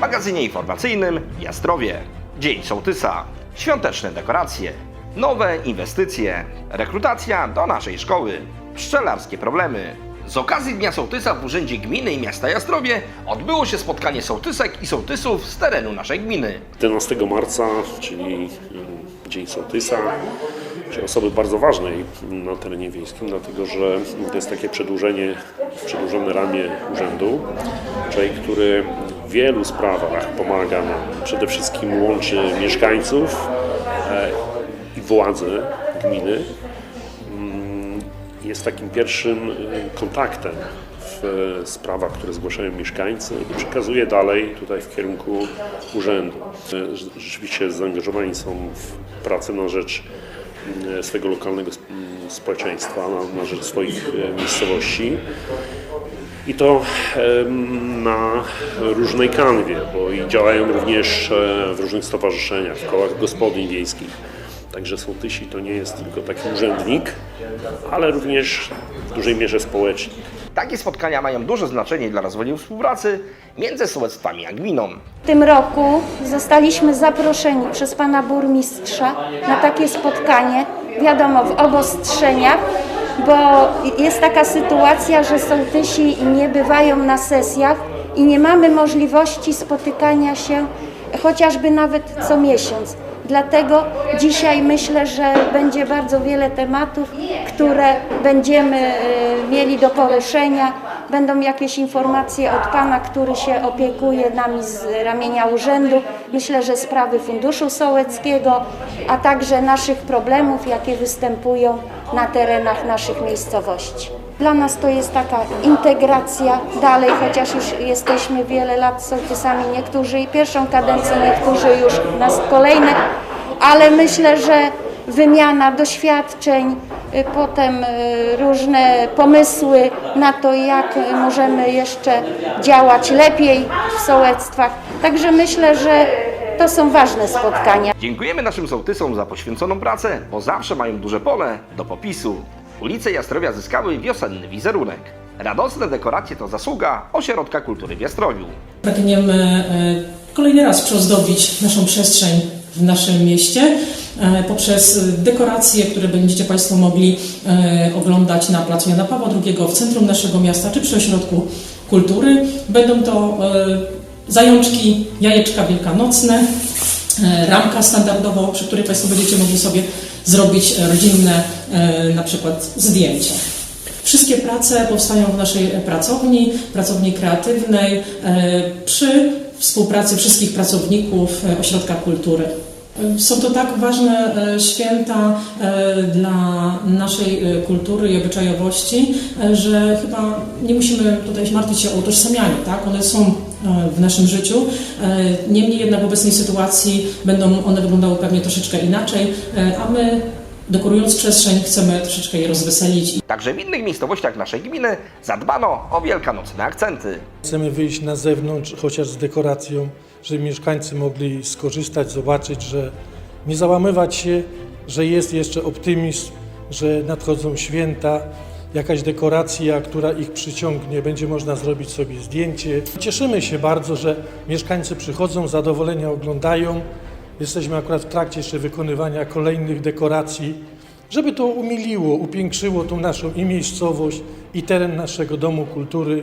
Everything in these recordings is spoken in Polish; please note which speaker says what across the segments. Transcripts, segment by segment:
Speaker 1: Magazynie informacyjnym Jastrowie. Dzień Sołtysa. Świąteczne dekoracje. Nowe inwestycje. Rekrutacja do naszej szkoły. Pszczelarskie problemy. Z okazji Dnia Sołtysa w Urzędzie Gminy i Miasta Jastrowie odbyło się spotkanie sołtysek i sołtysów z terenu naszej gminy.
Speaker 2: 11 marca, czyli mm, Dzień Sołtysa, czyli osoby bardzo ważnej na terenie wiejskim, dlatego że to jest takie przedłużenie, przedłużone ramię urzędu. Człowiek, który w wielu sprawach pomaga nam, przede wszystkim łączy mieszkańców e, i władze gminy. Mm, Jest takim pierwszym e, kontaktem w e, sprawach, które zgłaszają mieszkańcy i przekazuje dalej tutaj w kierunku urzędu. Rz- Rzeczywiście zaangażowani są w pracę na rzecz swojego lokalnego mm, społeczeństwa, na, rzecz swoich miejscowości. I to na różnej kanwie, bo i działają również e, w różnych stowarzyszeniach, w kołach gospodyń wiejskich. Także sołtysi to nie jest tylko taki urzędnik, ale również w dużej mierze społecznik.
Speaker 1: Takie spotkania mają duże znaczenie dla rozwoju współpracy między sołectwami a gminą.
Speaker 3: W tym roku zostaliśmy zaproszeni przez pana burmistrza na takie spotkanie, wiadomo, w obostrzeniach, bo jest taka sytuacja, że sołtysi nie bywają na sesjach i nie mamy możliwości spotykania się chociażby nawet co miesiąc. Dlatego dzisiaj myślę, że będzie bardzo wiele tematów, które będziemy e, mieli do poruszenia. Będą jakieś informacje od Pana, który się opiekuje nami z ramienia urzędu. Myślę, że sprawy Funduszu Sołeckiego, a także naszych problemów, jakie występują na terenach naszych miejscowości. Dla nas to jest taka integracja dalej, chociaż już jesteśmy wiele lat sołtysami, niektórzy i pierwszą kadencję, niektórzy już nas kolejne, ale myślę, że wymiana doświadczeń, potem y, różne pomysły na to, jak y, możemy jeszcze działać lepiej w sołectwach. Także myślę, że to są ważne spotkania.
Speaker 1: Dziękujemy naszym sołtysom za poświęconą pracę, bo zawsze mają duże pole do popisu. Ulice Jastrowia zyskały wiosenny wizerunek. Radosne dekoracje to zasługa Ośrodka Kultury w Jastrowiu.
Speaker 4: Pragniemy e, kolejny raz przyozdobić naszą przestrzeń w naszym mieście poprzez dekoracje, które będziecie Państwo mogli e, oglądać na Placu Jana Pawła II w centrum naszego miasta czy przy Ośrodku Kultury. Będą to e, zajączki, jajeczka wielkanocne, e, ramka standardowo, przy której Państwo będziecie mogli sobie zrobić rodzinne e, na przykład zdjęcia. Wszystkie prace powstają w naszej pracowni, pracowni kreatywnej, e, przy współpracy wszystkich pracowników e, Ośrodka Kultury. E, Są to tak ważne e, święta e, dla naszej kultury i obyczajowości, że chyba nie musimy tutaj martwić się o utożsamianie, tak? One są w naszym życiu. Niemniej jednak w obecnej sytuacji będą one wyglądały pewnie troszeczkę inaczej, a my dekorując przestrzeń chcemy troszeczkę je rozweselić
Speaker 1: Także w innych miejscowościach naszej gminy zadbano o wielkanocne akcenty.
Speaker 5: Chcemy wyjść na zewnątrz, chociaż z dekoracją, żeby mieszkańcy mogli skorzystać, zobaczyć, że nie załamywać się, że jest jeszcze optymizm, że nadchodzą święta, jakaś dekoracja, która ich przyciągnie, będzie można zrobić sobie zdjęcie. Cieszymy się bardzo, że mieszkańcy przychodzą, zadowolenia oglądają. Jesteśmy akurat w trakcie jeszcze wykonywania kolejnych dekoracji, żeby to umiliło, upiększyło tą naszą i miejscowość, i teren naszego Domu Kultury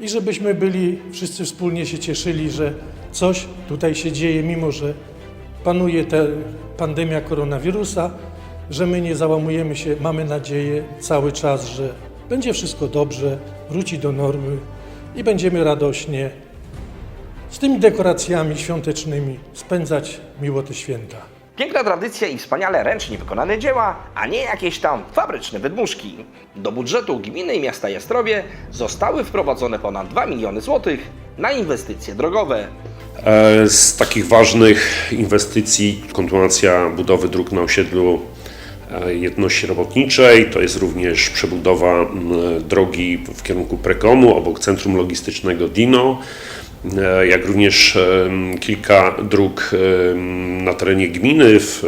Speaker 5: i żebyśmy byli, wszyscy wspólnie się cieszyli, że coś tutaj się dzieje, mimo że panuje ta pandemia koronawirusa, że my nie załamujemy się, mamy nadzieję cały czas, że będzie wszystko dobrze, wróci do normy i będziemy radośnie z tymi dekoracjami świątecznymi spędzać miło te święta.
Speaker 1: Piękna tradycja i wspaniale ręcznie wykonane dzieła, a nie jakieś tam fabryczne wydmuszki. Do budżetu gminy i miasta Jastrowie zostały wprowadzone ponad 2 miliony złotych na inwestycje drogowe.
Speaker 2: E, Z takich ważnych inwestycji kontynuacja budowy dróg na osiedlu e, jedności robotniczej, to jest również przebudowa drogi w kierunku Prekomu obok centrum logistycznego Dino, jak również em, kilka dróg em, na terenie gminy w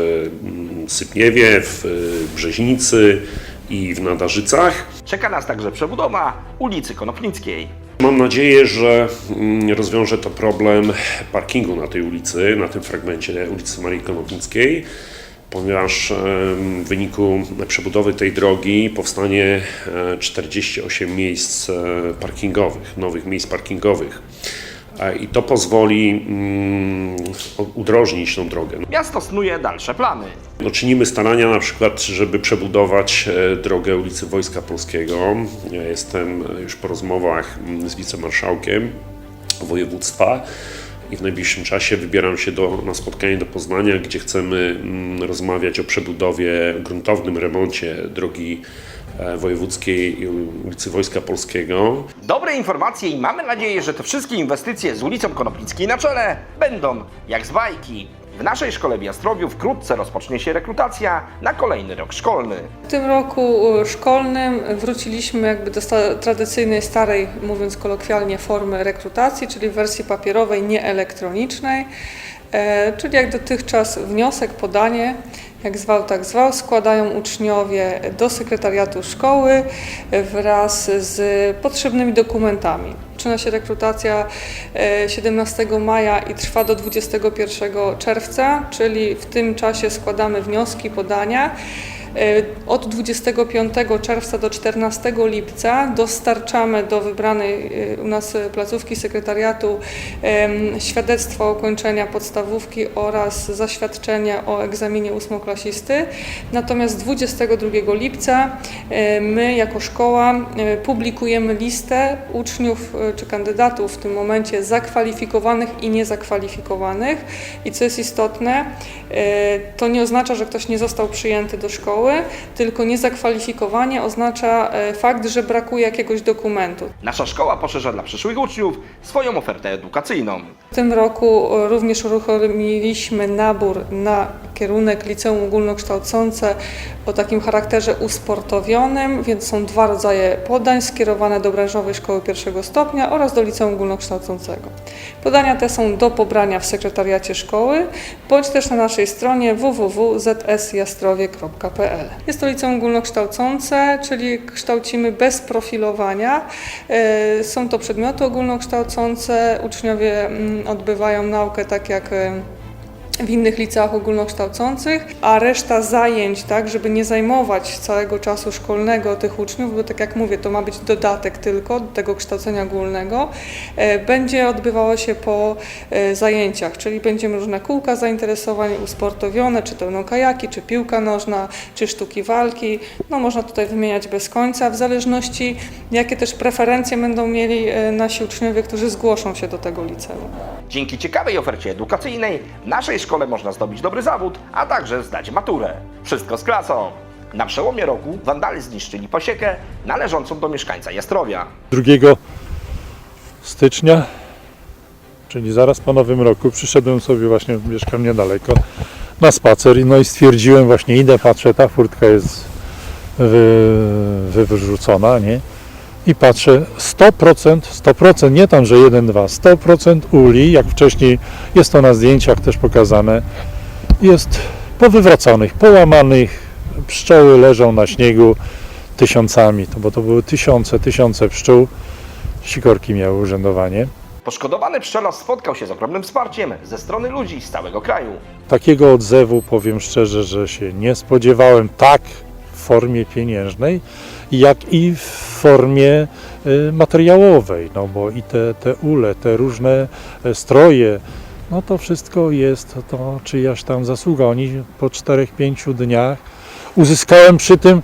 Speaker 2: Sypniewie, w e, Brzeźnicy i w Nadarzycach.
Speaker 1: Czeka nas także przebudowa ulicy Konopnickiej.
Speaker 2: Mam nadzieję, że mm, rozwiąże to problem parkingu na tej ulicy, na tym fragmencie ulicy Marii Konopnickiej, ponieważ w wyniku przebudowy tej drogi powstanie e, 48 miejsc e, parkingowych, nowych miejsc parkingowych. I to pozwoli mm, udrożnić tą drogę.
Speaker 1: Miasto snuje dalsze plany.
Speaker 2: No, czynimy starania na przykład, żeby przebudować e, drogę ulicy Wojska Polskiego. Ja jestem e, już po rozmowach mm, z wicemarszałkiem województwa i w najbliższym czasie wybieram się do, na spotkanie do Poznania, gdzie chcemy mm, rozmawiać o przebudowie, gruntownym remoncie drogi wojewódzkiej i ulicy Wojska Polskiego.
Speaker 1: Dobre informacje i mamy nadzieję, że te wszystkie inwestycje z ulicą Konopnickiej na czele będą jak z bajki. W naszej szkole w Jastrowiu wkrótce rozpocznie się rekrutacja na kolejny rok szkolny.
Speaker 6: W tym roku e, szkolnym wróciliśmy jakby do tradycyjnej, starej, mówiąc kolokwialnie, formy rekrutacji, czyli w wersji papierowej, nie elektronicznej. E, czyli jak dotychczas wniosek, podanie, jak zwał, tak zwał, składają uczniowie do sekretariatu szkoły e, wraz z potrzebnymi dokumentami. Zaczyna się rekrutacja e, 17 maja i trwa do 21 czerwca, czyli w tym czasie składamy wnioski, podania. E, Od 25 czerwca do 14 lipca dostarczamy do wybranej e, u nas placówki sekretariatu świadectwo ukończenia podstawówki oraz zaświadczenie o egzaminie ósmoklasisty. Natomiast 22 lipca e, my jako szkoła publikujemy listę uczniów czy kandydatów w tym momencie zakwalifikowanych i niezakwalifikowanych. I co jest istotne, to nie oznacza, że ktoś nie został przyjęty do szkoły, tylko niezakwalifikowanie oznacza e, fakt, że brakuje jakiegoś dokumentu.
Speaker 1: Nasza szkoła poszerza dla przyszłych uczniów swoją ofertę edukacyjną.
Speaker 6: W tym roku również uruchomiliśmy nabór na kierunek liceum ogólnokształcące o takim charakterze usportowionym, więc są dwa rodzaje podań skierowane do branżowej szkoły pierwszego stopnia oraz do liceum ogólnokształcącego. Podania te są do pobrania w sekretariacie szkoły bądź też na naszej stronie www.zsjastrowie.pl. Jest to liceum ogólnokształcące, czyli kształcimy bez profilowania. E, Są to przedmioty ogólnokształcące. Uczniowie mm, odbywają naukę tak jak e, w innych liceach ogólnokształcących, a reszta zajęć, tak, żeby nie zajmować całego czasu szkolnego tych uczniów, bo tak jak mówię, to ma być dodatek tylko do tego kształcenia ogólnego, e, będzie odbywało się po e, zajęciach, czyli będziemy różne kółka zainteresowań usportowione, czy będą kajaki, czy piłka nożna, czy sztuki walki, no można tutaj wymieniać bez końca, w zależności jakie też preferencje będą mieli e, nasi uczniowie, którzy zgłoszą się do tego liceum.
Speaker 1: Dzięki ciekawej ofercie edukacyjnej naszej szkole można zdobyć dobry zawód, a także zdać maturę. Wszystko z klasą. Na przełomie roku wandale zniszczyli pasiekę należącą do mieszkańca Jastrowia.
Speaker 7: 2 stycznia, czyli zaraz po nowym roku, przyszedłem sobie właśnie, mieszkam niedaleko, na spacer no i stwierdziłem właśnie, idę, patrzę, ta furtka jest wy, wyrzucona, nie? I patrzę, 100%, 100%, nie tam, że 1, 2, 100% uli, jak wcześniej jest to na zdjęciach też pokazane, jest powywracanych, połamanych, pszczoły leżą na śniegu tysiącami, to, bo to były tysiące, tysiące pszczół, sikorki miały urzędowanie.
Speaker 1: Poszkodowany pszczelarz spotkał się z ogromnym wsparciem ze strony ludzi z całego kraju.
Speaker 7: Takiego odzewu, powiem szczerze, że się nie spodziewałem tak w formie pieniężnej, jak i w formie y, materiałowej, no bo i te, te ule, te różne e, stroje, no to wszystko jest to czyjaś tam zasługa. Oni po 4-5 dniach uzyskałem przy tym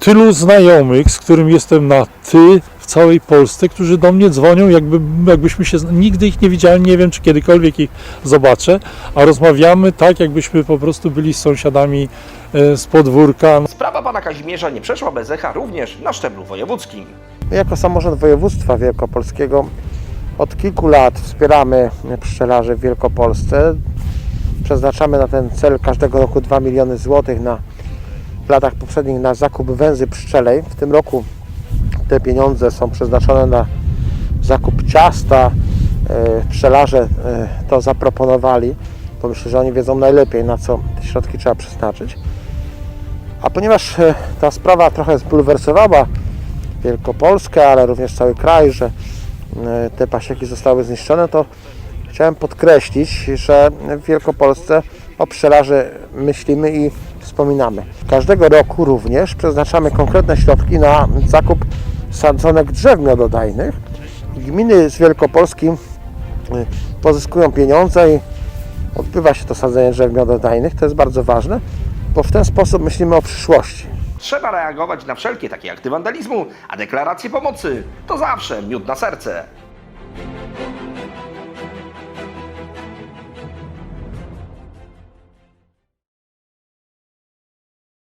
Speaker 7: tylu znajomych, z którym jestem na ty w całej Polsce, którzy do mnie dzwonią, jakby, jakbyśmy się, nigdy ich nie widziałem, nie wiem, czy kiedykolwiek ich zobaczę, a rozmawiamy tak, jakbyśmy po prostu byli z sąsiadami e, z podwórka.
Speaker 1: Sprawa pana Kazimierza nie przeszła bez echa również na szczeblu wojewódzkim.
Speaker 8: My jako samorząd województwa wielkopolskiego od kilku lat wspieramy pszczelarzy w Wielkopolsce. Przeznaczamy na ten cel każdego roku 2 miliony złotych na w latach poprzednich na zakup węzy pszczelej. W tym roku te pieniądze są przeznaczone na zakup ciasta. E, Pszczelarze e, to zaproponowali, bo myślę, że oni wiedzą najlepiej na co te środki trzeba przeznaczyć. A ponieważ e, ta sprawa trochę zbulwersowała Wielkopolskę, ale również cały kraj, że te pasieki zostały zniszczone, to chciałem podkreślić, że w Wielkopolsce o pszczelarzy myślimy i wspominamy. Każdego roku również przeznaczamy konkretne środki na zakup sadzonek drzew miododajnych. Gminy z Wielkopolski y, pozyskują pieniądze i odbywa się to sadzenie drzew miododajnych. To jest bardzo ważne, bo w ten sposób myślimy o przyszłości.
Speaker 1: Trzeba reagować na wszelkie takie akty wandalizmu, a deklaracje pomocy to zawsze miód na serce.